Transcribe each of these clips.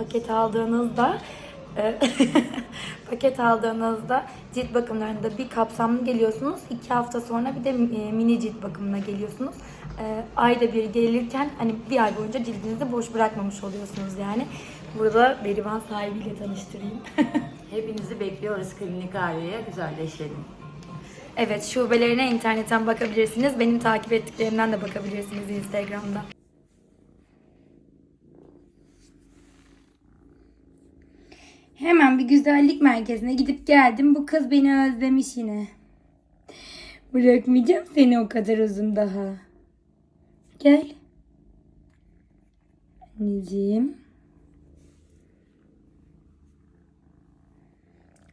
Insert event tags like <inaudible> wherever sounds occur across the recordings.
paket aldığınızda e, <laughs> paket aldığınızda cilt bakımlarında bir kapsamlı geliyorsunuz. iki hafta sonra bir de e, mini cilt bakımına geliyorsunuz. E, ayda bir gelirken hani bir ay boyunca cildinizi boş bırakmamış oluyorsunuz yani. Burada Berivan sahibiyle tanıştırayım. <laughs> Hepinizi bekliyoruz klinik ağrıya güzelleşelim. evet şubelerine internetten bakabilirsiniz. Benim takip ettiklerimden de bakabilirsiniz Instagram'da. Hemen bir güzellik merkezine gidip geldim. Bu kız beni özlemiş yine. Bırakmayacağım seni o kadar uzun daha. Gel. Anneciğim.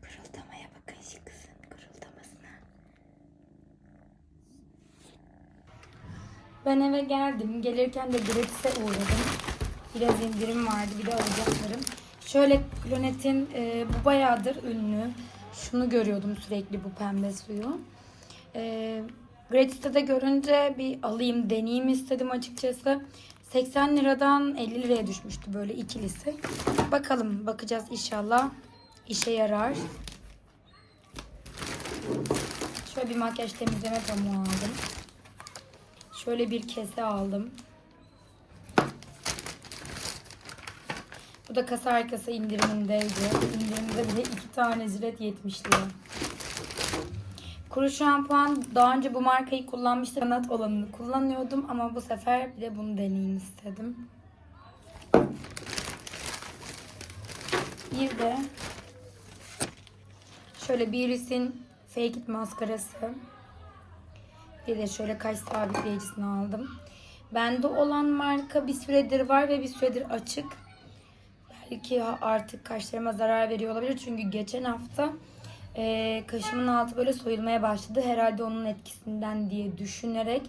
Kırıldamaya bakın şu kızın kırıldamasına. Ben eve geldim. Gelirken de gratis'e uğradım. Biraz indirim vardı. Bir de alacaklarım. Şöyle Klonet'in e, bu bayağıdır ünlü. Şunu görüyordum sürekli bu pembe suyu. E, gratis'te de görünce bir alayım deneyeyim istedim açıkçası. 80 liradan 50 liraya düşmüştü böyle ikilisi. Bakalım bakacağız inşallah işe yarar. Şöyle bir makyaj temizleme pamuğu aldım. Şöyle bir kese aldım. Bu da kasa arkası indirimindeydi. İndirimde bile iki tane zilet 70 lira. Kuru şampuan daha önce bu markayı kullanmıştım. Kanat olanını kullanıyordum ama bu sefer bir de bunu deneyeyim istedim. Bir de şöyle Beauty's'in Fake It maskarası. Bir de şöyle kaş sabitleyicisini aldım. Bende olan marka bir süredir var ve bir süredir açık. Belki artık kaşlarıma zarar veriyor olabilir. Çünkü geçen hafta e, kaşımın altı böyle soyulmaya başladı. Herhalde onun etkisinden diye düşünerek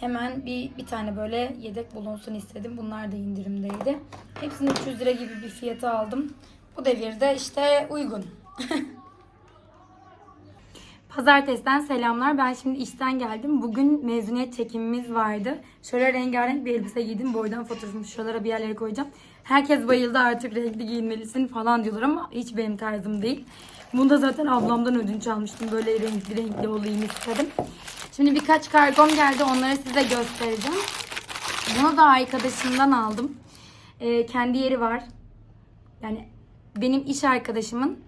hemen bir, bir tane böyle yedek bulunsun istedim. Bunlar da indirimdeydi. Hepsini 300 lira gibi bir fiyata aldım. Bu devirde işte uygun. <laughs> Pazartesiden selamlar. Ben şimdi işten geldim. Bugün mezuniyet çekimimiz vardı. Şöyle rengarenk bir elbise giydim. Boydan fotoğrafımı şuralara bir yerlere koyacağım. Herkes bayıldı artık renkli giyinmelisin falan diyorlar ama hiç benim tarzım değil. Bunu da zaten ablamdan ödünç almıştım. Böyle renkli renkli olayım istedim. Şimdi birkaç kargom geldi. Onları size göstereceğim. Bunu da arkadaşımdan aldım. Ee, kendi yeri var. Yani benim iş arkadaşımın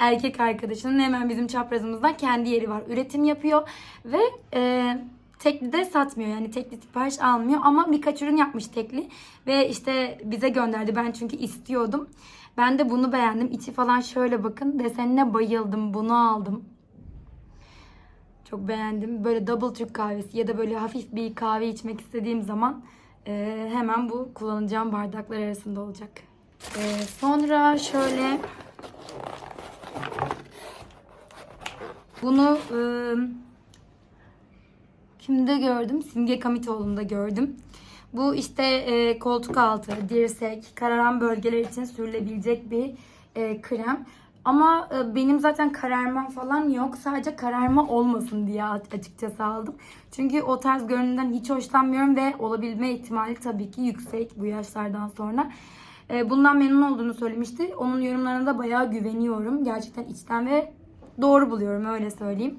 erkek arkadaşının hemen bizim çaprazımızda kendi yeri var. Üretim yapıyor ve e, tekli de satmıyor. Yani tekli sipariş almıyor ama birkaç ürün yapmış tekli. Ve işte bize gönderdi. Ben çünkü istiyordum. Ben de bunu beğendim. İçi falan şöyle bakın. Desenine bayıldım. Bunu aldım. Çok beğendim. Böyle double Türk kahvesi ya da böyle hafif bir kahve içmek istediğim zaman e, hemen bu kullanacağım bardaklar arasında olacak. E, sonra şöyle bunu ıı, kimde gördüm? Simge Kamitoğlu'nda gördüm. Bu işte e, koltuk altı, dirsek, kararan bölgeler için sürülebilecek bir e, krem. Ama e, benim zaten kararmam falan yok. Sadece kararma olmasın diye açıkçası aldım. Çünkü o tarz görünümden hiç hoşlanmıyorum ve olabilme ihtimali tabii ki yüksek bu yaşlardan sonra. E, bundan memnun olduğunu söylemişti. Onun yorumlarına da bayağı güveniyorum. Gerçekten içten ve doğru buluyorum öyle söyleyeyim.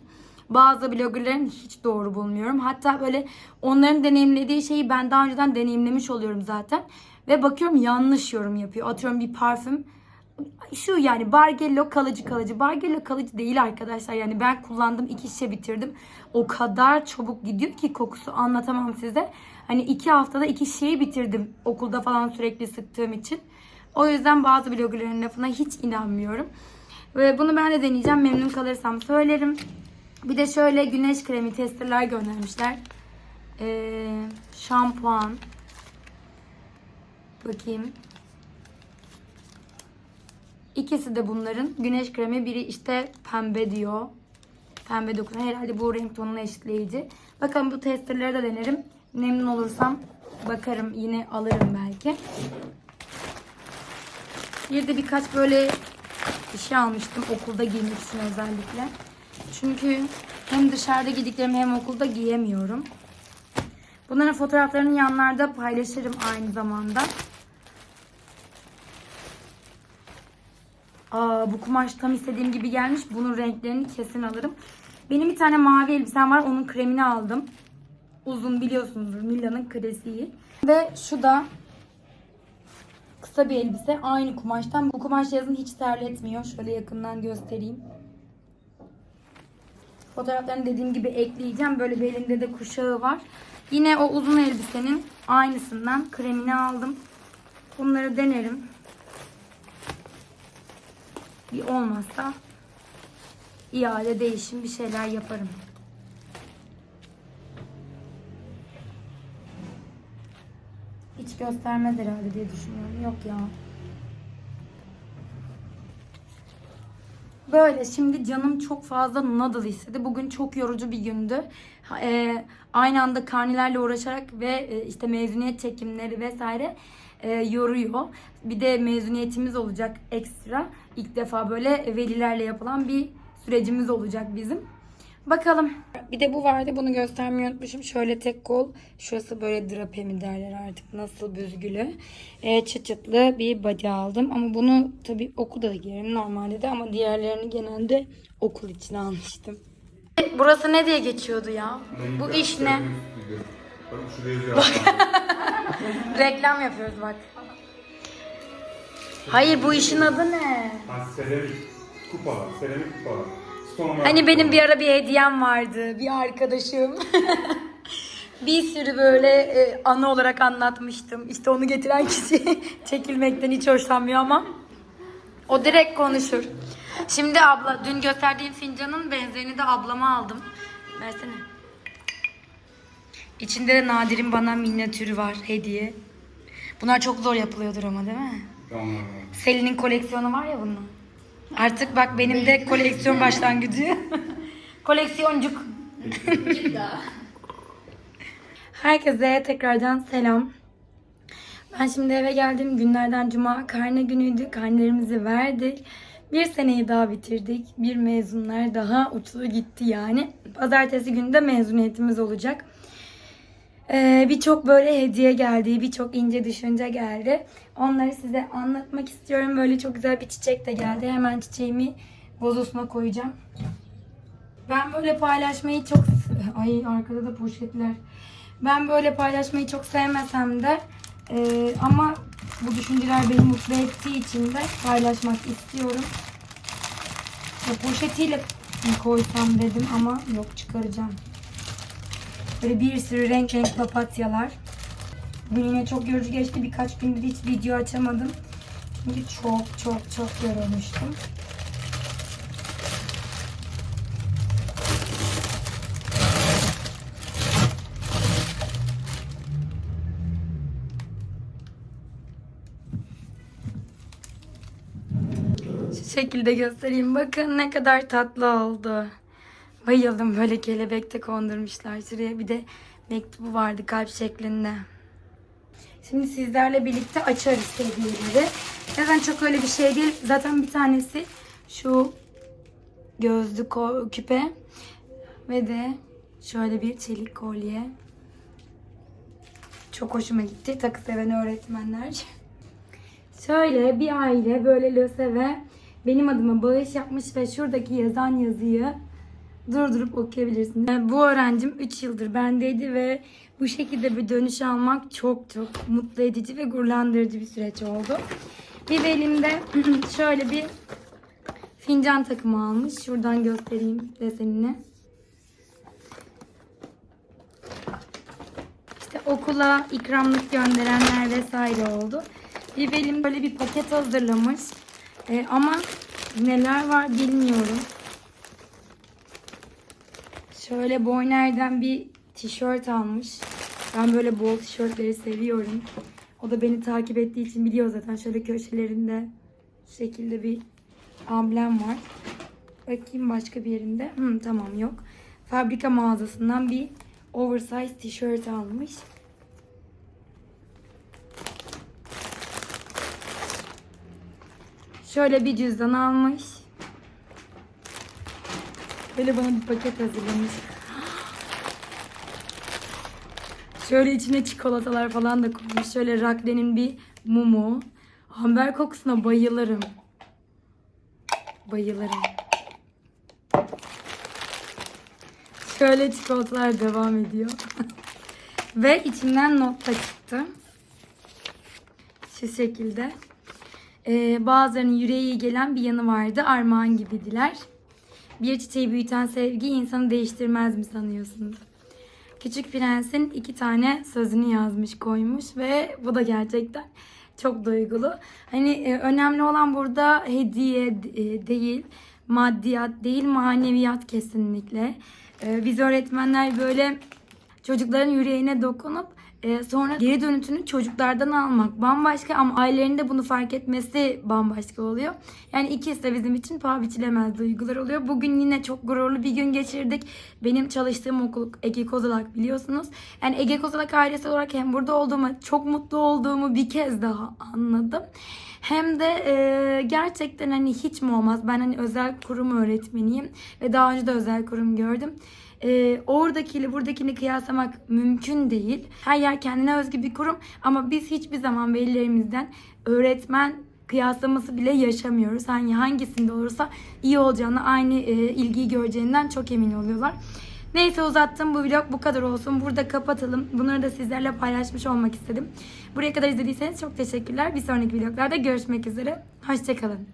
Bazı bloggerların hiç doğru bulmuyorum. Hatta böyle onların deneyimlediği şeyi ben daha önceden deneyimlemiş oluyorum zaten. Ve bakıyorum yanlış yorum yapıyor. Atıyorum bir parfüm. Şu yani Bargello kalıcı kalıcı. Bargello kalıcı değil arkadaşlar. Yani ben kullandım iki şişe bitirdim. O kadar çabuk gidiyor ki kokusu anlatamam size. Hani iki haftada iki şişeyi bitirdim. Okulda falan sürekli sıktığım için. O yüzden bazı bloggerların lafına hiç inanmıyorum. Ve bunu ben de deneyeceğim. Memnun kalırsam söylerim. Bir de şöyle güneş kremi testerler göndermişler. Ee, şampuan. Bakayım. İkisi de bunların. Güneş kremi biri işte pembe diyor. Pembe dokunuyor. Herhalde bu renk tonuna eşitleyici. Bakalım bu testerleri de denerim. Memnun olursam bakarım yine alırım belki. Bir de birkaç böyle bir şey almıştım okulda giymek için özellikle. Çünkü hem dışarıda giydiklerimi hem okulda giyemiyorum. Bunların fotoğraflarını yanlarda paylaşırım aynı zamanda. Aa, bu kumaş tam istediğim gibi gelmiş. Bunun renklerini kesin alırım. Benim bir tane mavi elbisem var. Onun kremini aldım. Uzun biliyorsunuzdur. Mila'nın klasiği. Ve şu da kısa bir elbise. Aynı kumaştan. Bu kumaş yazın hiç terletmiyor. Şöyle yakından göstereyim. Fotoğraflarını dediğim gibi ekleyeceğim. Böyle bir elinde de kuşağı var. Yine o uzun elbisenin aynısından kremini aldım. Bunları denerim. Bir olmazsa iade değişim bir şeyler yaparım. Göstermez herhalde diye düşünüyorum. Yok ya. Böyle şimdi canım çok fazla noodle istedi. Bugün çok yorucu bir gündü. Ha- e, aynı anda karnelerle uğraşarak ve e, işte mezuniyet çekimleri vesaire e, yoruyor. Bir de mezuniyetimiz olacak ekstra. İlk defa böyle velilerle yapılan bir sürecimiz olacak bizim. Bakalım. Bir de bu vardı. Bunu göstermeyi unutmuşum. Şöyle tek kol. Şurası böyle drape mi derler artık. Nasıl büzgülü. E, çıt çıtlı bir body aldım. Ama bunu tabii okulda da giyerim normalde de. Ama diğerlerini genelde okul için almıştım. Burası ne diye geçiyordu ya? Bu iş ne? Bak. <laughs> Reklam yapıyoruz bak. Hayır bu işin adı ne? Ha, seramik kupalar, seramik kupalar. Stone Hani benim bir ara bir hediyem vardı. Bir arkadaşım. <laughs> bir sürü böyle e, anı olarak anlatmıştım. İşte onu getiren kişi <laughs> çekilmekten hiç hoşlanmıyor ama o direkt konuşur. Şimdi abla dün gösterdiğim fincanın benzerini de ablama aldım. Versene. İçinde de Nadir'in bana minyatürü var hediye. Bunlar çok zor yapılıyordur ama değil mi? Tamam. Selin'in koleksiyonu var ya bunun. Artık bak benim de koleksiyon başlangıcı. <laughs> Koleksiyoncuk. <laughs> Herkese tekrardan selam. Ben şimdi eve geldim. Günlerden cuma karne günüydü. Karnelerimizi verdik. Bir seneyi daha bitirdik. Bir mezunlar daha uçtu gitti yani. Pazartesi günü de mezuniyetimiz olacak. Ee, birçok böyle hediye geldi, birçok ince düşünce geldi. Onları size anlatmak istiyorum. Böyle çok güzel bir çiçek de geldi. Hemen çiçeğimi vazosuna koyacağım. Ben böyle paylaşmayı çok... Ay arkada da poşetler. Ben böyle paylaşmayı çok sevmesem de e, ama bu düşünceler beni mutlu ettiği için de paylaşmak istiyorum. Ya poşetiyle koysam dedim ama yok çıkaracağım. Böyle bir sürü renk renk papatyalar. Bugün yine çok yorucu geçti. Birkaç gündür hiç video açamadım. Çünkü çok çok çok yorulmuştum. Şekilde göstereyim. Bakın ne kadar tatlı oldu. Bayıldım böyle kelebekte kondurmuşlar. Şuraya bir de mektubu vardı kalp şeklinde. Şimdi sizlerle birlikte açarız hediyeleri. Zaten çok öyle bir şey değil. Zaten bir tanesi şu gözlü küpe ve de şöyle bir çelik kolye. Çok hoşuma gitti. Takı seven öğretmenler. Şöyle bir aile böyle LÖSEV'e benim adıma bağış yapmış ve şuradaki yazan yazıyı durdurup okuyabilirsiniz. Yani bu öğrencim 3 yıldır bendeydi ve bu şekilde bir dönüş almak çok çok mutlu edici ve gururlandırıcı bir süreç oldu. Bir de elimde <clears throat> şöyle bir fincan takımı almış. Şuradan göstereyim desenini. İşte okula ikramlık gönderenler vesaire oldu. Bir benim böyle bir paket hazırlamış. Ee, ama neler var bilmiyorum. Şöyle Boyner'den bir tişört almış. Ben böyle bol tişörtleri seviyorum. O da beni takip ettiği için biliyor zaten. Şöyle köşelerinde şekilde bir amblem var. Bakayım başka bir yerinde. Hı, tamam yok. Fabrika mağazasından bir oversize tişört almış. Şöyle bir cüzdan almış. Böyle bana bir paket hazırlamış. Şöyle içine çikolatalar falan da koymuş. Şöyle Rakle'nin bir mumu. Amber kokusuna bayılırım. Bayılırım. Şöyle çikolatalar devam ediyor. <laughs> Ve içinden not çıktı. Şu şekilde. Ee, bazılarının yüreğe iyi gelen bir yanı vardı. Armağan gibidiler. Bir çiçeği büyüten sevgi insanı değiştirmez mi sanıyorsunuz? Küçük Prens'in iki tane sözünü yazmış koymuş ve bu da gerçekten çok duygulu. Hani e, önemli olan burada hediye e, değil, maddiyat değil, maneviyat kesinlikle. E, biz öğretmenler böyle çocukların yüreğine dokunup e, sonra geri dönütünü çocuklardan almak bambaşka ama ailelerin de bunu fark etmesi bambaşka oluyor. Yani ikisi de bizim için paha biçilemez duygular oluyor. Bugün yine çok gururlu bir gün geçirdik. Benim çalıştığım okul Ege Kozalak biliyorsunuz. Yani Ege Kozalak ailesi olarak hem burada olduğumu, çok mutlu olduğumu bir kez daha anladım. Hem de e, gerçekten hani hiç mi olmaz? Ben hani özel kurum öğretmeniyim ve daha önce de özel kurum gördüm. E, oradakiyle buradakini kıyaslamak mümkün değil. Her yer kendine özgü bir kurum ama biz hiçbir zaman velilerimizden öğretmen kıyaslaması bile yaşamıyoruz. Hani hangisinde olursa iyi olacağını, aynı e, ilgiyi göreceğinden çok emin oluyorlar. Neyse uzattım bu vlog bu kadar olsun. Burada kapatalım. Bunları da sizlerle paylaşmış olmak istedim. Buraya kadar izlediyseniz çok teşekkürler. Bir sonraki vloglarda görüşmek üzere. Hoşçakalın.